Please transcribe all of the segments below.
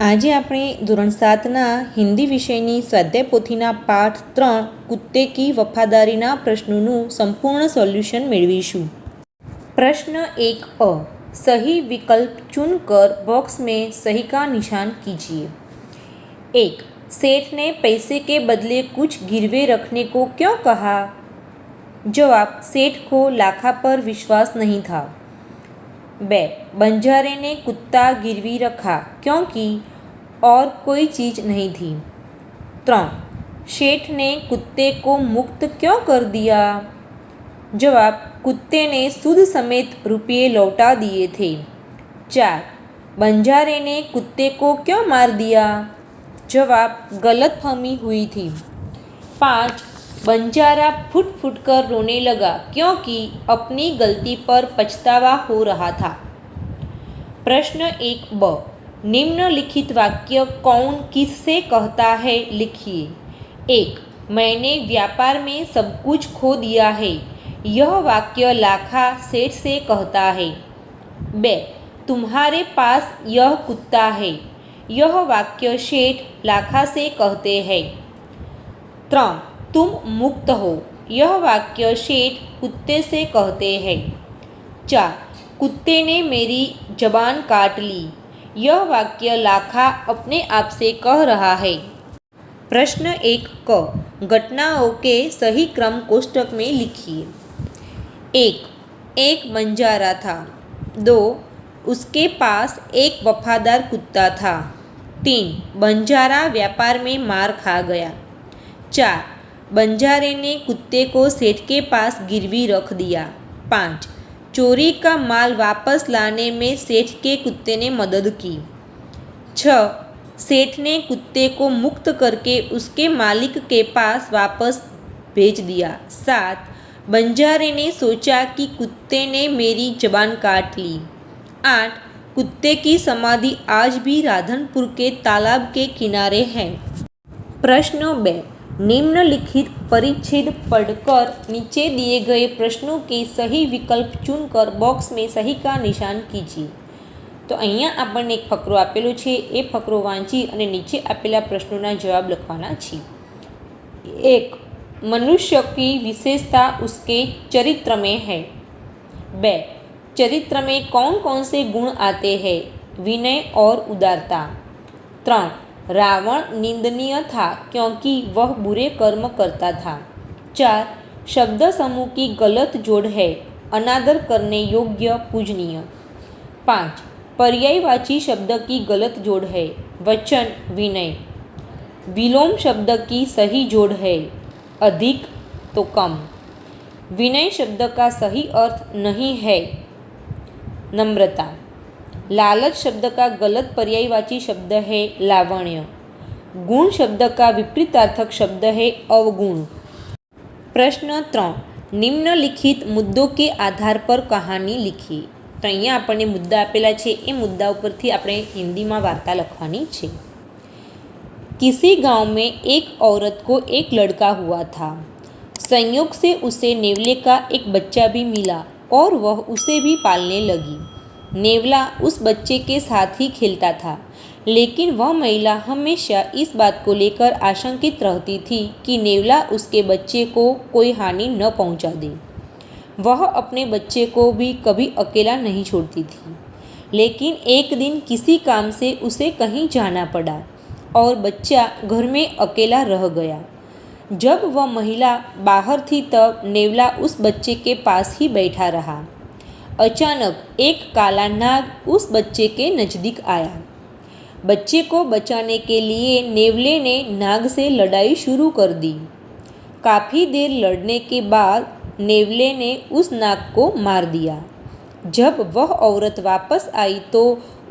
આજે આપણે ધોરણ સાતના હિન્દી વિષયની સ્વાધ્યાય પોથીના પાઠ ત્રણ કુત્તે કી વફાદારીના પ્રશ્નોનું સંપૂર્ણ સોલ્યુશન મેળવીશું प्रश्न एक अ सही विकल्प चुनकर बॉक्स में सही का निशान कीजिए एक सेठ ने पैसे के बदले कुछ गिरवे रखने को क्यों कहा जवाब सेठ को लाखा पर विश्वास नहीं था बे बंजारे ने कुत्ता गिरवी रखा क्योंकि और कोई चीज़ नहीं थी। त्रण शेठ ने कुत्ते को मुक्त क्यों कर दिया? जवाब, कुत्ते ने सूद समेत रुपये लौटा दिए थे। चार, बंजारे ने कुत्ते को क्यों मार दिया? जवाब, गलत फहमी हुई थी। पाँच, बंजारा फुट फुट कर रोने लगा क्योंकि अपनी गलती पर पछतावा हो रहा था। प्रश्न एक ब निम्नलिखित वाक्य कौन किससे कहता है? लिखिए। एक, मैंने व्यापार में सब कुछ खो दिया है। यह वाक्य लाखा सेठ से कहता है। बे, तुम्हारे पास यह कुत्ता है। यह वाक्य शेठ लाखा से कहते हैं। त्रण, तुम मुक्त हो। यह वाक्य शेठ कुत्ते से कहते हैं। चार, कुत्ते ने मेरी जबान काट ली। यह वाक्य लाखा अपने आप से कह रहा है। प्रश्न एक क, घटनाओं के सही क्रम कोष्टक में लिखिए। एक एक बंजारा था। दो, उसके पास एक वफादार कुत्ता था। तीन, बंजारा व्यापार में मार खा गया। चार, बंजारे ने कुत्ते को सेठ के पास गिरवी रख दिया। पाँच चोरी का माल वापस लाने में सेठ के कुत्ते ने मदद की। छः, सेठ ने कुत्ते को मुक्त करके उसके मालिक के पास वापस भेज दिया। सात, बंजारे ने सोचा कि कुत्ते ने मेरी जबान काट ली। आठ, कुत्ते की समाधि आज भी राधनपुर के तालाब के किनारे है। प्रश्न बे निम्नलिखित परिच्छेद पढ़कर नीचे दिए गए प्रश्नों के सही विकल्प चुनकर बॉक्स में सही का નિશાન કીજીએ તો અહીંયા આપણને એક ફકરો આપેલો છે એ ફકરો વાંચી અને નીચે આપેલા પ્રશ્નોના જવાબ લખવાના છે એક मनुष्य की विशेषता उसके चरित्र में है बे चरित्र में कौन कौन से गुण आते हैं विनय और उदारता त्रण रावण निंदनीय था क्योंकि वह बुरे कर्म करता था। चार, शब्द समूह की गलत जोड़ है, अनादर करने योग्य पूजनीय। पाँच, पर्यायवाची शब्द की गलत जोड़ है, वचन, विनय। विलोम शब्द की सही जोड़ है, अधिक तो कम। विनय शब्द का सही अर्थ नहीं है, नम्रता। लालच शब्द का गलत पर्यायवाची शब्द है लावण्य गुण शब्द का विपरीतार्थक शब्द है अवगुण પ્રશ્ન ત્રણ નિમ્નલિખિત મુદ્દો કે આધાર પર કહાની લીખીએ તો અહીંયા આપણને મુદ્દા આપેલા છે એ મુદ્દા ઉપરથી આપણે હિન્દીમાં વાર્તા લખવાની છે किसी गांव में एक औरत को एक लड़का हुआ था संयोग से उसे नेवले का एक बच्चा भी मिला और वह उसे भी पालने लगी नेवला उस बच्चे के साथ ही खेलता था। लेकिन वह महिला हमेशा इस बात को लेकर आशंकित रहती थी कि नेवला उसके बच्चे को कोई हानि न पहुँचा दे। वह अपने बच्चे को भी कभी अकेला नहीं छोड़ती थी। लेकिन एक दिन किसी काम से उसे कहीं जाना पड़ा और बच्चा घर में अकेला रह गया। जब वह महिला बाहर थी तब नेवला उस बच्चे के पास ही बैठा रहा। अचानक एक काला नाग उस बच्चे के नज़दीक आया। बच्चे को बचाने के लिए नेवले ने नाग से लड़ाई शुरू कर दी। काफ़ी देर लड़ने के बाद नेवले ने उस नाग को मार दिया। जब वह औरत वापस आई तो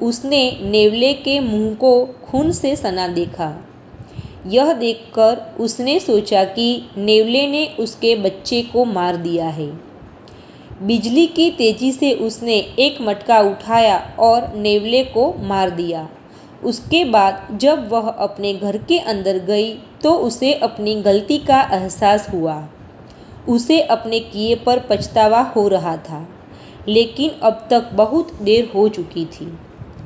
उसने नेवले के मुँह को खून से सना देखा। यह देखकर उसने सोचा कि नेवले ने उसके बच्चे को मार दिया है। बिजली की तेज़ी से उसने एक मटका उठाया और नेवले को मार दिया। उसके बाद जब वह अपने घर के अंदर गई तो उसे अपनी गलती का एहसास हुआ। उसे अपने किए पर पछतावा हो रहा था, लेकिन अब तक बहुत देर हो चुकी थी।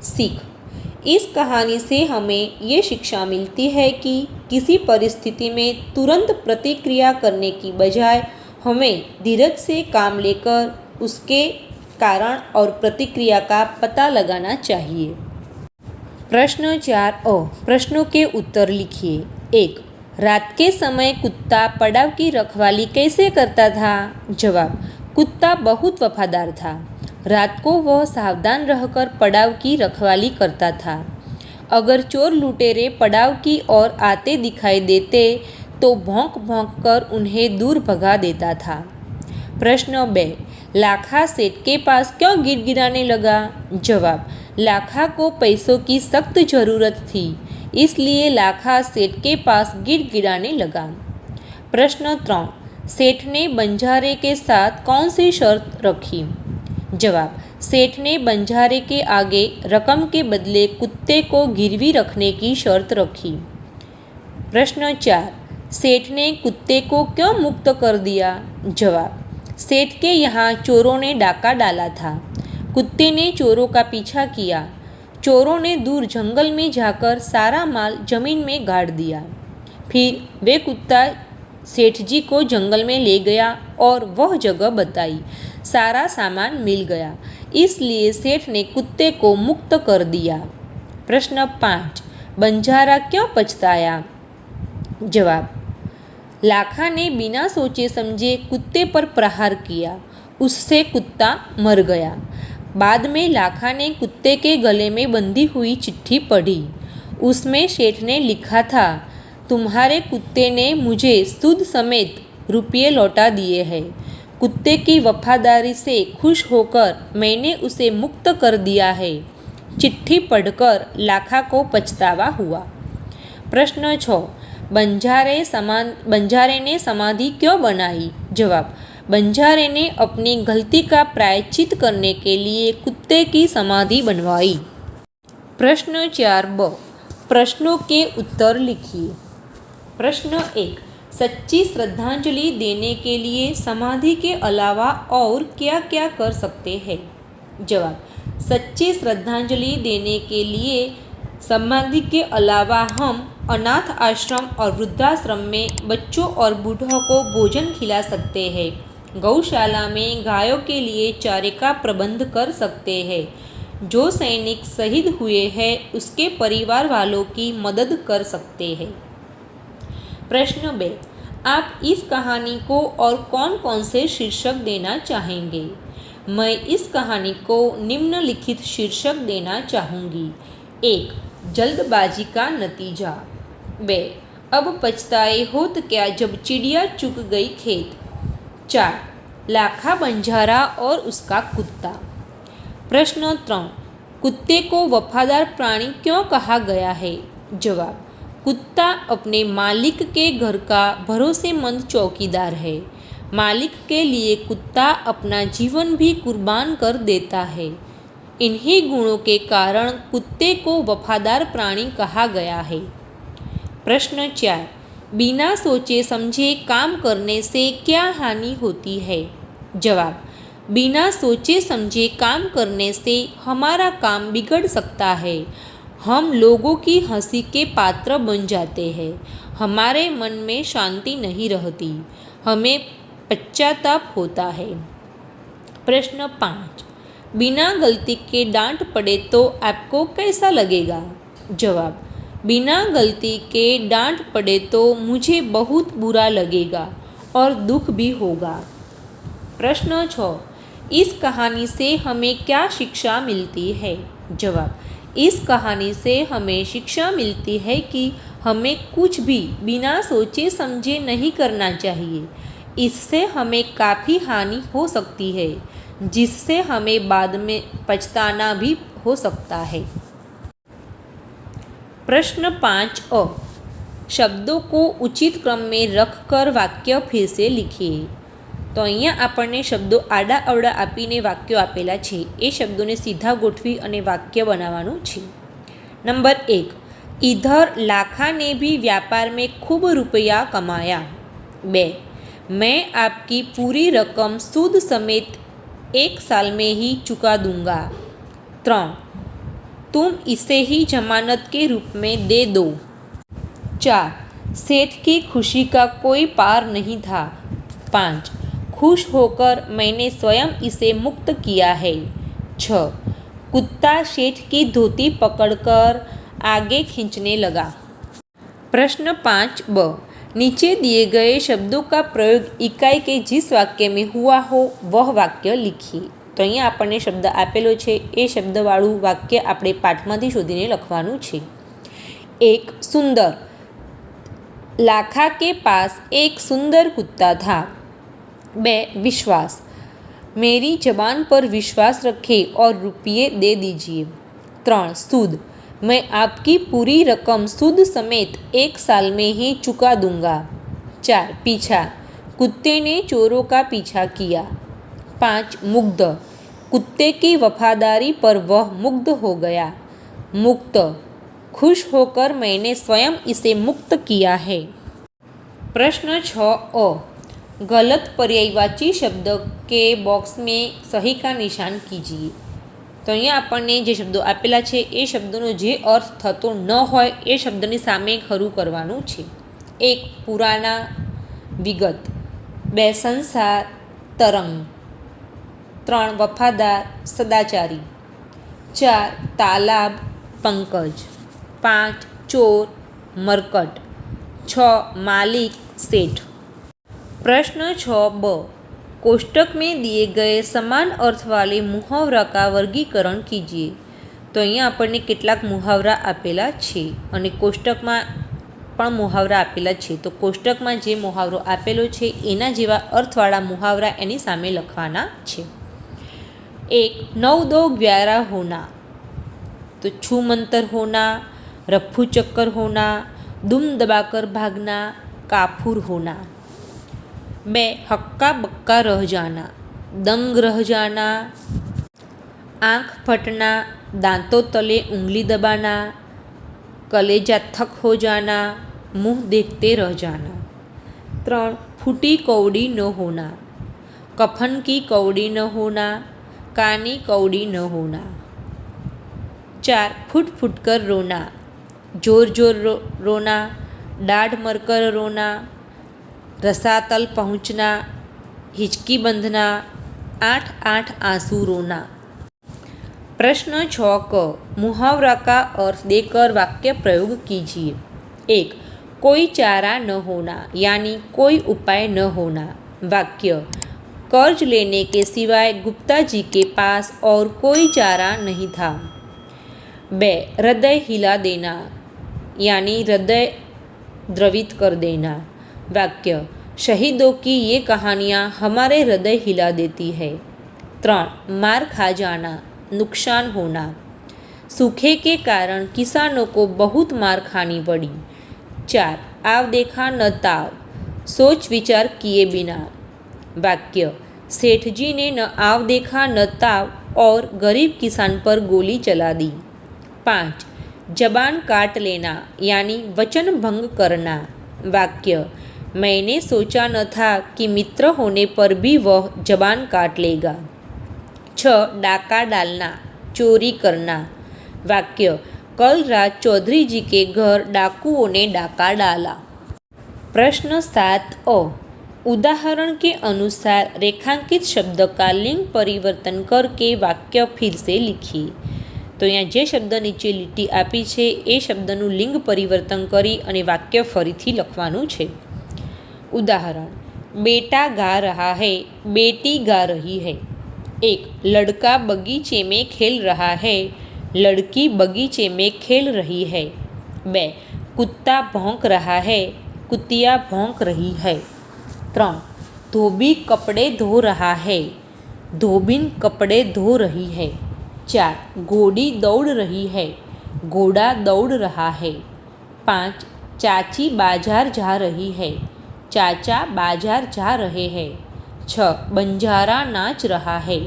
सीख, इस कहानी से हमें ये शिक्षा मिलती है कि किसी परिस्थिति में तुरंत प्रतिक्रिया करने की बजाय हमें धीरज से काम लेकर उसके कारण और प्रतिक्रिया का पता लगाना चाहिए। प्रश्न चार अ, प्रश्नों के उत्तर लिखिए। एक, रात के समय कुत्ता पड़ाव की रखवाली कैसे करता था? जवाब, कुत्ता बहुत वफादार था। रात को वह सावधान रहकर पड़ाव की रखवाली करता था। अगर चोर लुटेरे पड़ाव की ओर आते दिखाई देते तो भौंक भौंक कर उन्हें दूर भगा देता था। प्रश्न बे, लाखा सेठ के पास क्यों गिड़गिड़ाने लगा? जवाब, लाखा को पैसों की सख्त ज़रूरत थी, इसलिए लाखा सेठ के पास गिड़गिड़ाने लगा। प्रश्न त्रण सेठ ने बंजारे के साथ कौन सी शर्त रखी? जवाब, सेठ ने बंजारे के आगे रकम के बदले कुत्ते को गिरवी रखने की शर्त रखी। प्रश्न चार सेठ ने कुत्ते को क्यों मुक्त कर दिया? जवाब, सेठ के यहाँ चोरों ने डाका डाला था। कुत्ते ने चोरों का पीछा किया। चोरों ने दूर जंगल में जाकर सारा माल ज़मीन में गाड़ दिया। फिर वे कुत्ता सेठ जी को जंगल में ले गया और वह जगह बताई। सारा सामान मिल गया। इसलिए सेठ ने कुत्ते को मुक्त कर दिया। प्रश्न पाँच, बंजारा क्यों पछताया? जवाब लाखा ने बिना सोचे समझे कुत्ते पर प्रहार किया। उससे कुत्ता मर गया। बाद में लाखा ने कुत्ते के गले में बंधी हुई चिट्ठी पढ़ी। उसमें शेठ ने लिखा था, तुम्हारे कुत्ते ने मुझे सुद समेत रुपये लौटा दिए हैं। कुत्ते की वफादारी से खुश होकर मैंने उसे मुक्त कर दिया है। चिट्ठी पढ़कर लाखा को पछतावा हुआ। प्रश्न छ बंजारे समान बंजारे ने समाधि क्यों बनाई जवाब बंजारे ने अपनी गलती का प्रायश्चित करने के लिए कुत्ते की समाधि बनवाई प्रश्न चार ब प्रश्नों के उत्तर लिखिए प्रश्न एक सच्ची श्रद्धांजलि देने के लिए समाधि के अलावा और क्या क्या कर सकते हैं जवाब सच्ची श्रद्धांजलि देने के लिए समाधि के अलावा हम अनाथ आश्रम और वृद्धाश्रम में बच्चों और बूढ़ों को भोजन खिला सकते हैं। गौशाला में गायों के लिए चारे का प्रबंध कर सकते हैं। जो सैनिक शहीद हुए हैं, उसके परिवार वालों की मदद कर सकते हैं। प्रश्न बे, आप इस कहानी को और कौन कौन से शीर्षक देना चाहेंगे? मैं इस कहानी को निम्नलिखित शीर्षक देना चाहूँगी। एक जल्दबाजी का नतीजा। बे, अब पछताए हो तो क्या जब चिड़िया चुक गई खेत? चार, लाखा बंजारा और उसका कुत्ता। प्रश्न त्रण कुत्ते को वफादार प्राणी क्यों कहा गया है? जवाब, कुत्ता अपने मालिक के घर का भरोसेमंद चौकीदार है। मालिक के लिए कुत्ता अपना जीवन भी कुर्बान कर देता है। इन्हीं गुणों के कारण कुत्ते को वफादार प्राणी कहा गया है। प्रश्न चार, बिना सोचे समझे काम करने से क्या हानि होती है? जवाब, बिना सोचे समझे काम करने से हमारा काम बिगड़ सकता है। हम लोगों की हँसी के पात्र बन जाते हैं। हमारे मन में शांति नहीं रहती। हमें पश्चाताप होता है। प्रश्न पाँच बिना गलती के डांट पड़े तो आपको कैसा लगेगा? जवाब, बिना गलती के डांट पड़े तो मुझे बहुत बुरा लगेगा और दुख भी होगा। प्रश्न छ, इस कहानी से हमें क्या शिक्षा मिलती है? जवाब, इस कहानी से हमें शिक्षा मिलती है कि हमें कुछ भी बिना सोचे समझे नहीं करना चाहिए। इससे हमें काफ़ी हानि हो सकती है। जिससे हमें बाद में पछताना भी हो सकता है प्रश्न पाँच अ शब्दों को उचित क्रम में रखकर वाक्य फिर से लिखिए તો અહીંયા આપણને શબ્દો આડા અવડા આપીને વાક્યો આપેલા છે એ શબ્દોને સીધા ગોઠવી અને વાક્ય બનાવવાનું છે નંબર એક इधर लाखा ने भी व्यापार में खूब रुपया कमाया बे मैं आपकी पूरी रकम सूद समेत एक साल में ही चुका दूंगा ત્રણ तुम इसे ही जमानत के रूप में दे दो चार सेठ की खुशी का कोई पार नहीं था पाँच खुश होकर मैंने स्वयं इसे मुक्त किया है छ कुत्ता सेठ की धोती पकड़कर आगे खींचने लगा प्रश्न पाँच ब नीचे दिए गए शब्दों का प्रयोग इकाई के जिस वाक्य में हुआ हो वह वाक्य लिखिए તો અહીંયા આપણને શબ્દ આપેલો છે એ શબ્દવાળું વાક્ય આપણે પાઠમાંથી શોધીને લખવાનું છે એક સુંદર लाखा के पास एक सुंदर कुत्ता था बे विश्वास मेरी जबान पर विश्वास रखें और रुपये दे दीजिए त्रण सूद मैं आपकी पूरी रकम सूद समेत एक साल में ही चुका दूँगा। चार, पीछा। कुत्ते ने चोरों का पीछा किया। पाँच, मुग्ध। कुत्ते की वफादारी पर वह मुग्ध हो गया। मुक्त। खुश होकर मैंने स्वयं इसे मुक्त किया है। प्रश्न छ अ। गलत पर्यायवाची शब्द के बॉक्स में सही का निशान कीजिए। તો અહીંયા આપણને જે શબ્દો આપેલા છે, એ શબ્દોનો જે અર્થ થતો ન હોય, એ શબ્દની સામે ખરું કરવાનું છે. એક પુરાણા વિગત. બે, સંસાર, તરંગ. ત્રણ, વફાદાર, સદાચારી. ચાર, તાલાબ, પંકજ. પાંચ, ચોર, મરકટ. છ, માલિક, શેઠ. પ્રશ્ન છ બ. कोष्टक में दिए गए समान अर्थ वाले मुहावरा का वर्गीकरण कीजिए તો અહીંયા આપણને કેટલાક મુહાવરા આપેલા છે અને કોષ્ટકમાં પણ મુહાવરા આપેલા છે. તો કોષ્ટકમાં જે મુહાવરો આપેલો છે, એના જેવા અર્થવાળા મુહાવરા એની સામે લખવાના છે. એક, નવ દો ગ્યારા હોના. તો છુ મંતર હોના રફ્ફુ ચક્કર હોના, દુમ દબાકર ભાગના, કાફુર હોના. बे हक्का बक्का रह जाना, दंग रह जाना, आँख फटना, दांतों तले उंगली दबाना, कलेजा थक हो जाना, मुँह देखते रह जाना। त्रण फूटी कौड़ी न होना, कफन की कौड़ी न होना, कानी कौड़ी न होना। चार फुट फुट कर रोना, ज़ोर ज़ोर रो, रोना डाढ़ मरकर रसातल पहुँचना हिचकी बंधना आठ आठ आँसू रोना प्रश्न छ क मुहावरा का अर्थ देकर वाक्य प्रयोग कीजिए एक कोई चारा न होना यानी कोई उपाय न होना वाक्य कर्ज लेने के सिवाय गुप्ता जी के पास और कोई चारा नहीं था बे हृदय हिला देना यानी हृदय द्रवित कर देना वाक्य, शहीदों की ये कहानियाँ हमारे हृदय हिला देती है। त्रण, मार खा जाना, नुकसान होना। सूखे के कारण किसानों को बहुत मार खानी पड़ी। चार आव देखा न ताव, सोच विचार किए बिना। वाक्य सेठ जी ने न आव देखा न ताव, और गरीब किसान पर गोली चला दी। पाँच, जबान काट लेना, यानी वचन भंग करना। वाक्य मैंने सोचा न था कि मित्र होने पर भी वह जबान काट लेगा छ डाका डालना चोरी करना वाक्य कल रात चौधरी जी के घर डाकुओं ने डाका डाला प्रश्न सात अ उदाहरण के अनुसार रेखांकित शब्द का लिंग परिवर्तन करके वाक्य फिर से लिखिए તો અહીંયા જે શબ્દ નીચે લીટી આપી છે એ શબ્દનું લિંગ પરિવર્તન કરી અને વાક્ય ફરીથી લખવાનું છે ઉદાહરણ બેટા गा रहा है बेटी गा रही है एक लड़का बगीचे में खेल रहा है लड़की बगीचे में खेल रही है बे कुत्ता भौंक रहा है कुतिया भौंक रही है त्रण धोबी कपड़े धो रहा है धोबिन कपड़े धो रही है चार घोड़ी दौड़ रही है घोड़ा दौड़ रहा है पाँच चाची बाजार जा रही है चाचा बाज़ार जा रहे हैं। छ, बंजारा नाच रहा है।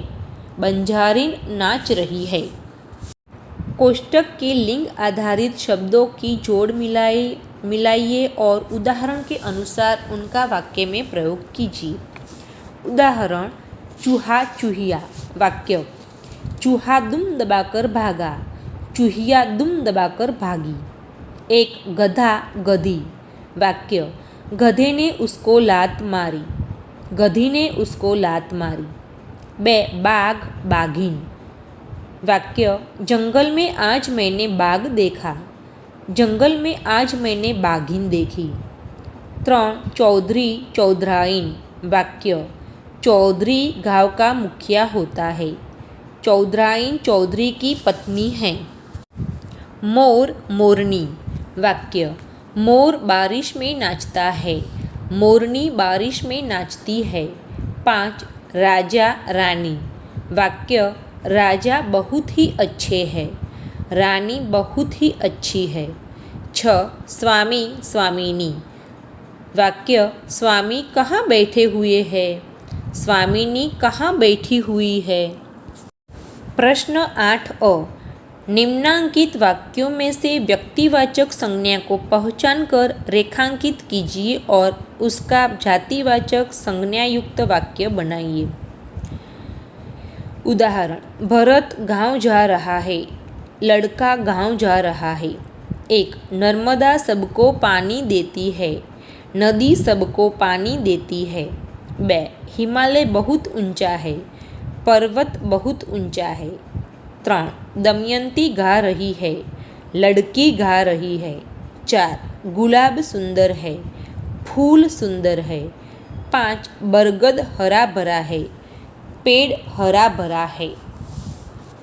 बंजारिन नाच रही है। कोष्टक के लिंग आधारित शब्दों की जोड़ मिलाई, मिलाइए और उदाहरण के अनुसार उनका वाक्य में प्रयोग कीजिए। उदाहरण, चूहा चूहिया, वाक्य। चूहा दुम दबाकर भागा, चूहिया दुम दबाकर भागी। एक गधा गधी, वाक्य। गधे ने उसको लात मारी गधी ने उसको लात मारी बे बाघ बाघिन वाक्य जंगल में आज मैंने बाघ देखा जंगल में आज मैंने बाघिन देखी त्रण चौधरी चौधराइन वाक्य चौधरी गाँव का मुखिया होता है चौधराइन चौधरी की पत्नी है मोर मोरनी वाक्य मोर बारिश में नाचता है, मोरनी बारिश में नाचती है। पाँच, राजा रानी। वाक्य, राजा बहुत ही अच्छे हैं, रानी बहुत ही अच्छी है। छ, स्वामी स्वामिनी। वाक्य, स्वामी कहाँ बैठे हुए हैं? स्वामिनी कहाँ बैठी हुई है? प्रश्न आठ अ। निम्नांकित वाक्यों में से व्यक्तिवाचक संज्ञा को पहचान कर रेखांकित कीजिए और उसका जातिवाचक संज्ञा युक्त वाक्य बनाइए। उदाहरण, भरत गाँव जा रहा है, लड़का गाँव जा रहा है। एक, नर्मदा सबको पानी देती है, नदी सबको पानी देती है। बे, हिमालय बहुत ऊँचा है, पर्वत बहुत ऊँचा है। त्रण दमयंती गा रही है, लड़की गा रही है। चार, गुलाब सुंदर है, फूल सुंदर है। पाँच, बरगद हरा भरा है, पेड़ हरा भरा है।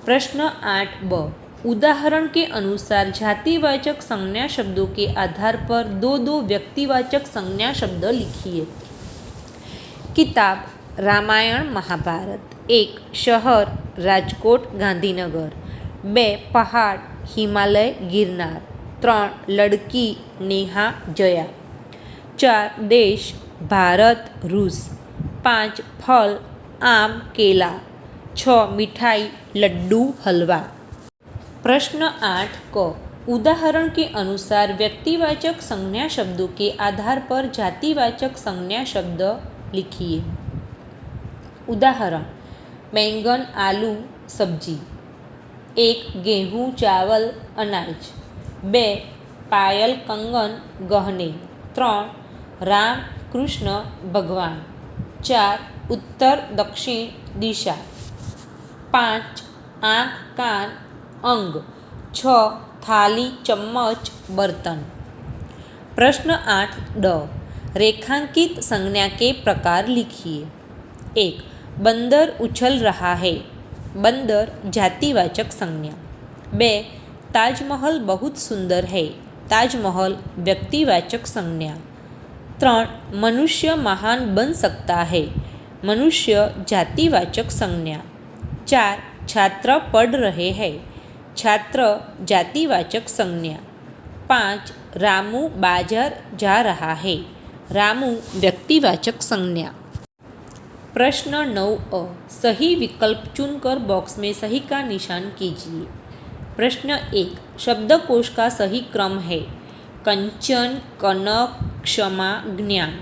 प्रश्न आठ ब, उदाहरण के अनुसार जातिवाचक संज्ञा शब्दों के आधार पर दो दो व्यक्तिवाचक संज्ञा शब्द लिखिए। किताब, रामायण, महाभारत। एक शहर राजकोट गांधीनगर બે પહાડ હિમાલય ગિરનાર ત્રણ લડકી નેહા જયા ચાર દેશ ભારત રૂસ પાંચ ફળ આમ કેલા છ મીઠાઈ લડ્ડू हलवा प्रश्न आठ क उदाहरण के अनुसार व्यक्तिवाचक संज्ञा शब्दों के आधार पर जातिवाचक संज्ञा शब्द लिखिए उदाहरण बैंगन आलू सब्जी एक गेहूँ चावल अनाज बे पायल कंगन गहने ત્રણ રામ કૃષ્ણ ભગવાન ચાર ઉત્તર દક્ષિણ દિશા પાંચ આંખ કાન अंग छ थाली चम्मच बर्तन प्रश्न आठ ड रेखांकित संज्ञा के प्रकार लिखिए एक बंदर उछल रहा है। बंदर जातिवाचक संज्ञा। बे, ताजमहल बहुत सुंदर है। ताजमहल व्यक्तिवाचक संज्ञा। त्रण, मनुष्य महान बन सकता है। मनुष्य जातिवाचक संज्ञा। चार, छात्र पढ़ रहे हैं। छात्र जातिवाचक संज्ञा। पाँच, रामू बाज़ार जा रहा है। रामू व्यक्तिवाचक संज्ञा। प्रश्न नौ अ, सही विकल्प चुनकर बॉक्स में सही का निशान कीजिए। प्रश्न एक, शब्दकोश का सही क्रम है। कंचन, कनक, क्षमा, ज्ञान।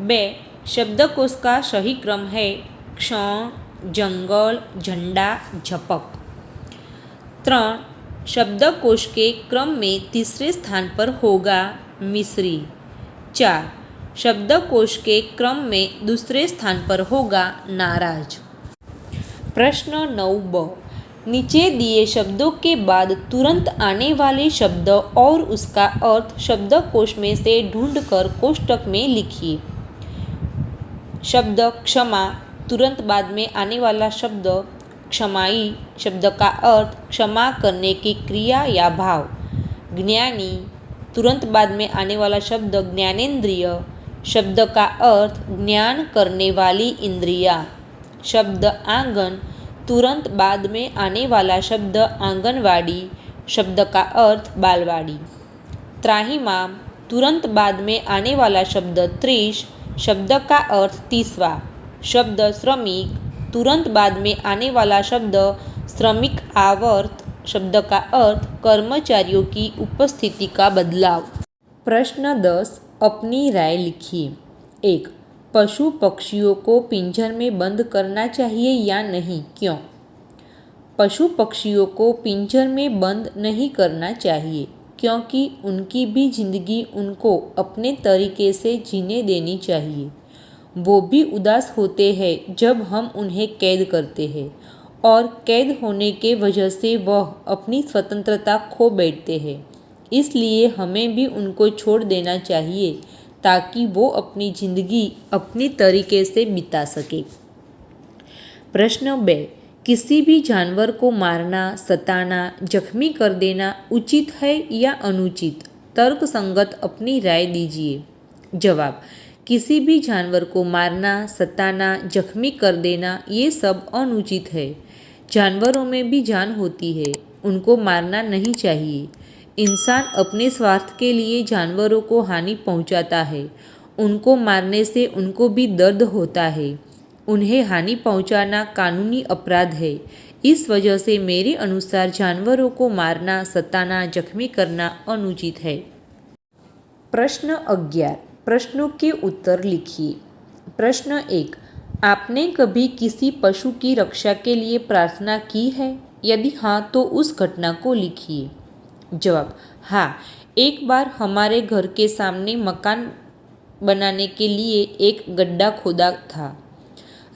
बे, शब्दकोश का सही क्रम है। क्षण, जंगल, झंडा, झपक। त्रण, शब्दकोश के क्रम में तीसरे स्थान पर होगा मिश्री। चार शब्दकोश के क्रम में दूसरे स्थान पर होगा नाराज़। प्रश्न नौ ब। नीचे दिए शब्दों के बाद तुरंत आने वाले शब्द और उसका अर्थ शब्दकोश में से ढूंढकर कोष्टक में लिखिए। शब्द क्षमा, तुरंत बाद में आने वाला शब्द क्षमाई, शब्द का अर्थ क्षमा करने की क्रिया या भाव। ज्ञानी, तुरंत बाद में आने वाला शब्द ज्ञानेन्द्रिय शब्द का अर्थ ज्ञान करने वाली इंद्रिया। शब्द आँगन तुरंत बाद में आने वाला शब्द आंगनवाड़ी। शब्द का अर्थ बालवाड़ी। त्राहिमाम तुरंत बाद में आने वाला शब्द त्रिश। शब्द का अर्थ तीसवा। शब्द श्रमिक, तुरंत बाद में आने वाला शब्द श्रमिक आवर्त। शब्द का अर्थ कर्मचारियों की उपस्थिति का बदलाव। प्रश्न दस। अपनी राय लिखिए एक पशु पक्षियों को पिंजर में बंद करना चाहिए या नहीं? क्यों? पशु पक्षियों को पिंजर में बंद नहीं करना चाहिए, क्योंकि उनकी भी ज़िंदगी उनको अपने तरीके से जीने देनी चाहिए। वो भी उदास होते हैं जब हम उन्हें कैद करते हैं, और कैद होने के वजह से वह अपनी स्वतंत्रता खो बैठते हैं। इसलिए हमें भी उनको छोड़ देना चाहिए, ताकि वो अपनी ज़िंदगी अपनी तरीके से बिता सके। प्रश्न बे, किसी भी जानवर को मारना, सताना, जख्मी कर देना उचित है या अनुचित? तर्क संगत अपनी राय दीजिए। जवाब, किसी भी जानवर को मारना, सताना, जख्मी कर देना, ये सब अनुचित है। जानवरों में भी जान होती है, उनको मारना नहीं चाहिए। इंसान अपने स्वार्थ के लिए जानवरों को हानि पहुंचाता है। उनको मारने से उनको भी दर्द होता है। उन्हें हानि पहुंचाना कानूनी अपराध है। इस वजह से मेरे अनुसार जानवरों को मारना, सताना, जख्मी करना अनुचित है। प्रश्न अग्यारह प्रश्नों के उत्तर लिखिए। प्रश्न एक। आपने कभी किसी पशु की रक्षा के लिए प्रार्थना की है? यदि हाँ तो उस घटना को लिखिए। जवाब हाँ एक बार हमारे घर के सामने मकान बनाने के लिए एक गड्ढा खोदा था।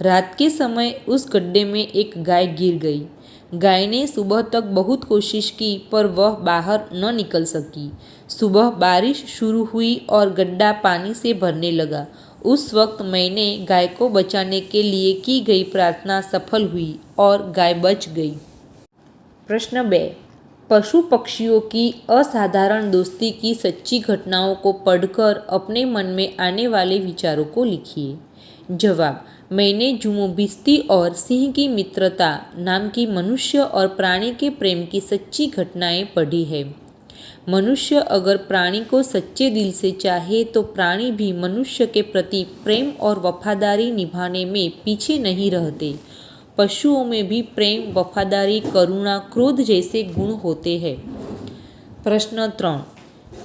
रात के समय उस गड्ढे में एक गाय गिर गई। गाय ने सुबह तक बहुत कोशिश की, पर वह बाहर न निकल सकी। सुबह बारिश शुरू हुई और गड्ढा पानी से भरने लगा। उस वक्त मैंने गाय को बचाने के लिए की गई प्रार्थना सफल हुई और गाय बच गई। प्रश्न बे पशु पक्षियों की असाधारण दोस्ती की सच्ची घटनाओं को पढ़कर अपने मन में आने वाले विचारों को लिखिए। जवाब, मैंने जुमोबिस्ती और सिंह की मित्रता, नाम की मनुष्य और प्राणी के प्रेम की सच्ची घटनाएँ पढ़ी है। मनुष्य अगर प्राणी को सच्चे दिल से चाहे तो प्राणी भी मनुष्य के प्रति प्रेम और वफादारी निभाने में पीछे नहीं रहते। पशुओं में भी प्रेम, वफादारी, करुणा, क्रोध जैसे गुण होते हैं। प्रश्न त्रण,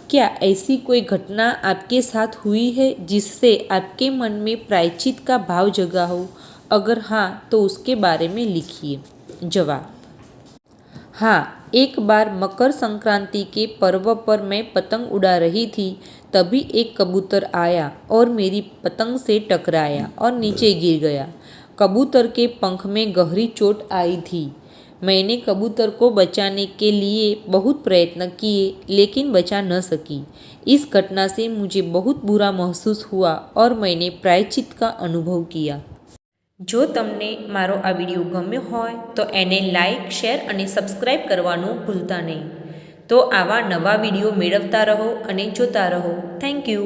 क्या ऐसी कोई घटना आपके साथ हुई है जिससे आपके मन में प्रायचित का भाव जगा हो? अगर हाँ तो उसके बारे में लिखिए। जवाब हाँ एक बार मकर संक्रांति के पर्व पर मैं पतंग उड़ा रही थी, तभी एक कबूतर आया और मेरी पतंग से टकराया और नीचे गिर गया। कबूतर के पंख में गहरी चोट आई थी मैंने कबूतर को बचाने के लिए बहुत प्रयत्न किए लेकिन बचा न सकी इस घटना से मुझे बहुत बुरा महसूस हुआ और मैंने प्रायचित का अनुभव किया જો તમને મારો આ વિડીયો ગમ્યો હોય તો એને લાઇક શેર અને સબસ્ક્રાઈબ કરવાનું ભૂલતા નહીં તો આવા નવા વિડીયો મેળવતા રહો અને જોતા રહો થેન્ક યુ